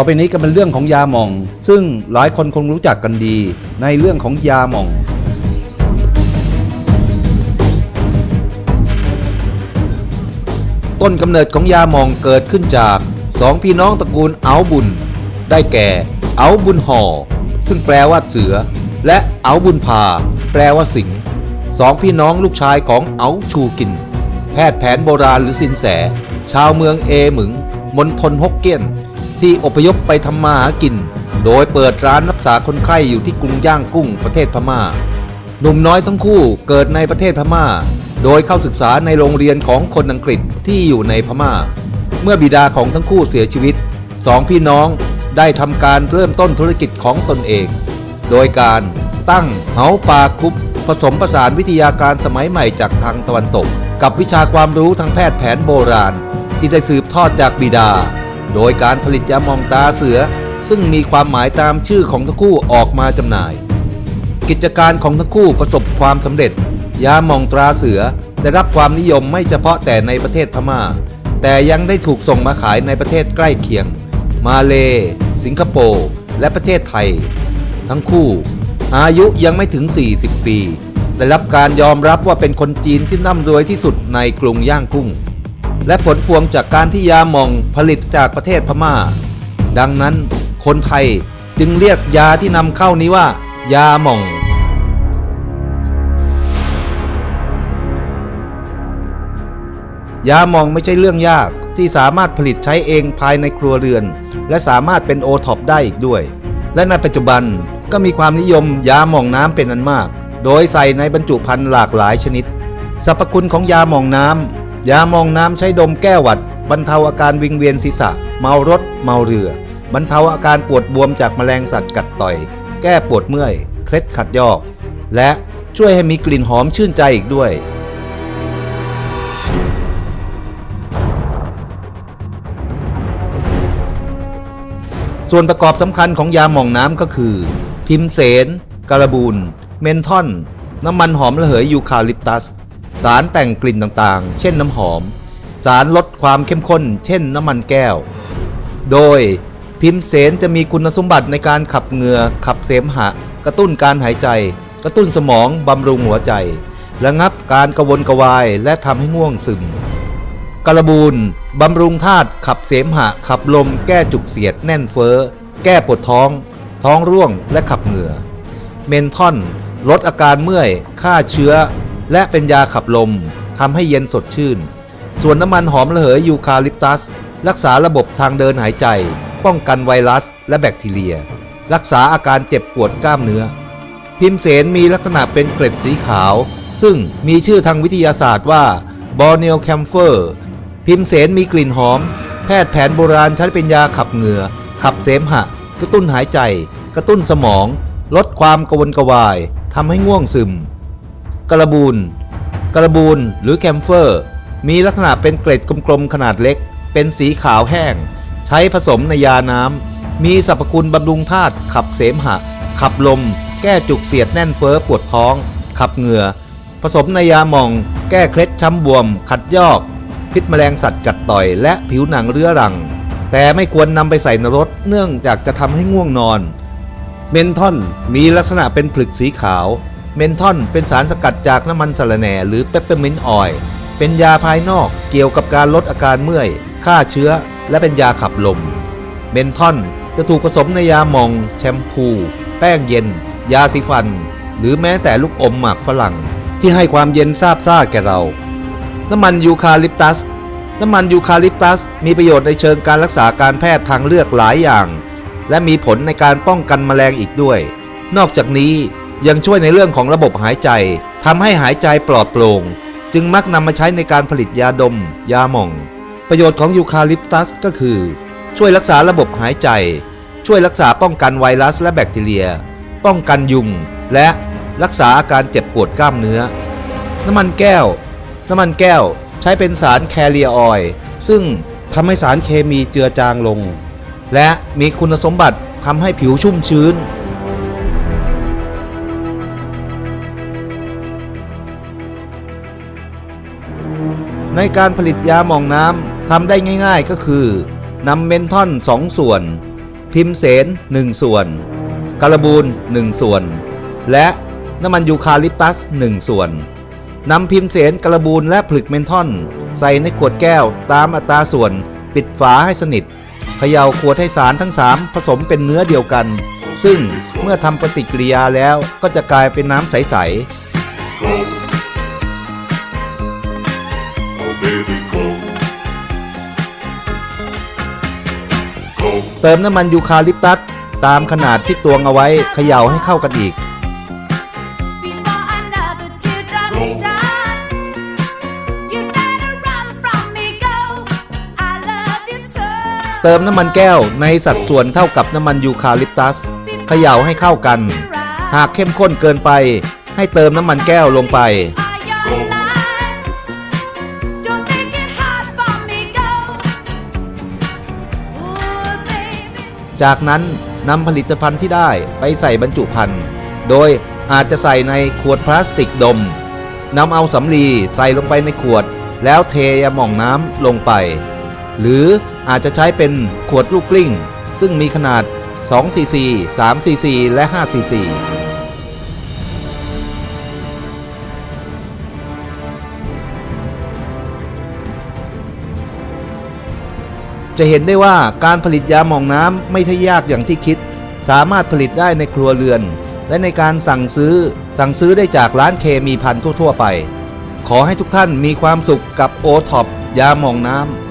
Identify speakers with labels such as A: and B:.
A: ต่อไปนี้ก็เป็นเรื่องของยาหม่อง ซึ่งหลายคนคงรู้จักกันดี ในเรื่องของยาหม่อง ต้นกำเนิดของยาหม่องเกิดขึ้นจากสองพี่น้องตระกูลเอาบุญ ได้แก่ เอาบุญห่อ ซึ่งแปลว่าเสือ และเอาบุญพา แปลว่าสิงสองพี่น้องลูกชายของเอาชูกิน แพทย์แผนโบราณหรือสินแส ชาวเมืองเอหมึงมณฑลฮกเกี้ยน ที่อพยพไปทำมาหากิน โดยเปิดร้านรักษาคนไข้อยู่ที่กรุงย่างกุ้งประเทศพม่า หนุ่มน้อยทั้งคู่เกิดในประเทศพม่า โดยเข้าศึกษาในโรงเรียนของคนอังกฤษที่อยู่ในพม่า เมื่อบิดาของทั้งคู่เสียชีวิตสองพี่น้องได้ทำการเริ่มต้นธุรกิจของตนเอง โดยการตั้งเหาปลาครุบผสมผสานวิทยาการสมัยใหม่จากทางตะวันตก กับวิชาความรู้ทางแพทย์แผนโบราณ ที่ได้สืบทอดจากบิดา โดยการผลิตยาหมองตาเสือ ซึ่งมีความหมายตามชื่อของทั้งคู่ออกมาจำหน่าย กิจการของทั้งคู่ประสบความสำเร็จ ยาหมองตราเสือได้รับความนิยมไม่เฉพาะแต่ในประเทศพม่า แต่ยังได้ถูกส่งมาขายในประเทศใกล้เคียง มาเล สิงคโปร์และประเทศไทย ทั้งคู่ อายุยังไม่ถึง 40 ปี ได้รับการยอมรับว่าเป็นคนจีนที่ร่ำรวยที่สุดในกรุงย่างกุ้ง และผลพวงจากการที่ยาหม่องผลิตจากประเทศพม่า ดังนั้นคนไทยจึงเรียกยาที่นำเข้านี้ว่า ยาหม่อง ยาหม่องไม่ใช่เรื่องยากที่สามารถผลิตใช้เองภายในครัวเรือน และสามารถเป็นโอท็อปได้อีกด้วย และในปัจจุบันก็มีความนิยมยาหม่องน้ำเป็นอันมาก โดยใส่ในบรรจุภัณฑ์หลากหลายชนิด สรรพคุณของยาหม่องน้ำ ยาหมองน้ำใช้ดมแก้หวัด บรรเทาอาการวิงเวียนศีรษะ เมารถ เมาเรือ บรรเทาอาการปวดบวมจากแมลงสัตว์กัดต่อย แก้ปวดเมื่อย เคล็ดขัดยอก และช่วยให้มีกลิ่นหอมชื่นใจอีกด้วย ส่วนประกอบสำคัญของยาหม่องน้ำก็คือ พิมเสนการบูน เมนทอน น้ำมันหอมระเหยยูคาลิปตัส สารแต่งกลิ่นต่างๆ เช่นน้ำหอม สารลดความเข้มข้น เช่นน้ำมันแก้ว โดยพิมเสนจะมีคุณสมบัติในการขับเหงื่อขับเสมหะ กระตุ้นการหายใจ กระตุ้นสมองบำรุงหัวใจ ระงับการกระวนกระวายและทำให้ง่วงซึมกระบูนบำรุงธาตุขับเสมหะ ขับลม แก้จุกเสียดแน่นเฟ้อ แก้ปวดท้อง ท้องร่วงและขับเหงื่อ เมนทอนลดอาการเมื่อยฆ่าเชื้อ และเป็นยาขับลมทำให้เย็นสดชื่น ส่วนน้ำมันหอมระเหยยูคาลิปตัส รักษาระบบทางเดินหายใจ ป้องกันไวรัส และแบคทีเรีย รักษาอาการเจ็บปวดกล้ามเนื้อ พิมเสนมีลักษณะเป็นเกล็ดสีขาว ซึ่งมีชื่อทางวิทยาศาสตร์ว่าบอร์เนลแคมเฟอร์ พิมเสนมีกลิ่นหอม แพทย์แผนโบราณใช้เป็นยาขับเหงื่อ ขับเสมหะ กระตุ้นหายใจ กระตุ้นสมอง ลดความกระวนกระวายทำให้ง่วงซึม กระบูนกระบูนหรือแคมเฟอร์ มีลักษณะเป็นเกล็ดกลมๆขนาดเล็ก เป็นสีขาวแห้ง ใช้ผสมในยาน้ำ มีสรรพคุณบำรุงธาตุขับเสมหะ ขับลม แก้จุกเสียดแน่นเฟ้อปวดท้อง ขับเหงื่อ ผสมในยาหม่อง แก้เคล็ดช้ำบวม ขัดยอก พิษแมลงสัตว์กัดต่อย และผิวหนังเรื้อรัง แต่ไม่ควรนำไปใส่ในรถเนื่องจากจะทำให้ง่วงนอน เมนทอนมีลักษณะเป็นผลึกสีขาว เมนทอนเป็นสารสกัดจากน้ำมันสะระแหน่หรือเปปเปอร์มินต์ออยล์เป็นยาภายนอกเกี่ยวกับการลดอาการเมื่อยฆ่าเชื้อ และเป็นยาขับลม เมนทอนจะถูกผสมในยาหมอง แชมพู แป้งเย็น ยาสีฟัน หรือแม้แต่ลูกอมหมากฝรั่ง ที่ให้ความเย็นซาบซ่าแก่เรา น้ำมันยูคาลิปตัส น้ำมันยูคาลิปตัส มีประโยชน์ในเชิงการรักษาการแพทย์ทางเลือกหลายอย่าง และมีผลในการป้องกันแมลงอีกด้วย นอกจากนี้ ยังช่วยในเรื่องของระบบหายใจทำให้หายใจปลอดโปร่ง จึงมักนำมาใช้ในการผลิตยาดม ยาหม่อง ประโยชน์ของยูคาลิปตัสก็คือ ช่วยรักษาระบบหายใจ ช่วยรักษาป้องกันไวรัสและแบคทีเรีย ป้องกันยุง และรักษาอาการเจ็บปวดกล้ามเนื้อ น้ำมันแก้ว น้ำมันแก้วใช้เป็นสารแคเรียออยล์ซึ่งทำให้สารเคมีเจือจางลง และมีคุณสมบัติทำให้ผิวชุ่มชื้น ในการผลิตยาหมองน้ำทำได้ง่ายๆก็คือนำเมนทอน 2 ส่วน พิมเสน 1 ส่วนการบูน 1 ส่วน และน้ำมันยูคาลิปตัส 1 ส่วนนำพิมเสนกระบูนและผลึกเมนทอน ใส่ในขวดแก้วตามอัตราส่วน ปิดฝาให้สนิทเขย่าขวดให้สารทั้ง 3 ผสมเป็นเนื้อเดียวกัน ซึ่งเมื่อทำปฏิกิริยาแล้วก็จะกลายเป็นน้ำใส
B: Go.
A: เติมน้ำมันยูคาลิปตัสตามขนาดที่ตวงเอาไว้เขย่าให้เข้ากันอีก เติมน้ำมันแก้วในสัดส่วนเท่ากับน้ำมันยูคาลิปตัสเขย่าให้เข้ากัน หากเข้มข้นเกินไป ให้เติมน้ำมันแก้วลงไป จากนั้นนำผลิตภัณฑ์ที่ได้ไปใส่บรรจุภัณฑ์ โดยอาจจะใส่ในขวดพลาสติกดมนำเอาสำลีใส่ลงไปในขวด แล้วเทยาหม่องน้ำลงไป หรืออาจจะใช้เป็นขวดลูกกลิ้ง ซึ่งมีขนาด 2cc 3cc และ 5cc จะเห็นได้ว่าการผลิตยาหม่องน้ำไม่ใช่ยากอย่างที่คิด สามารถผลิตได้ในครัวเรือน และในการสั่งซื้อ สั่งซื้อได้จากร้านเคมีพันทั่ว ๆ ไป ขอให้ทุกท่านมีความสุขกับโอท็อปยาหม่องน้ำ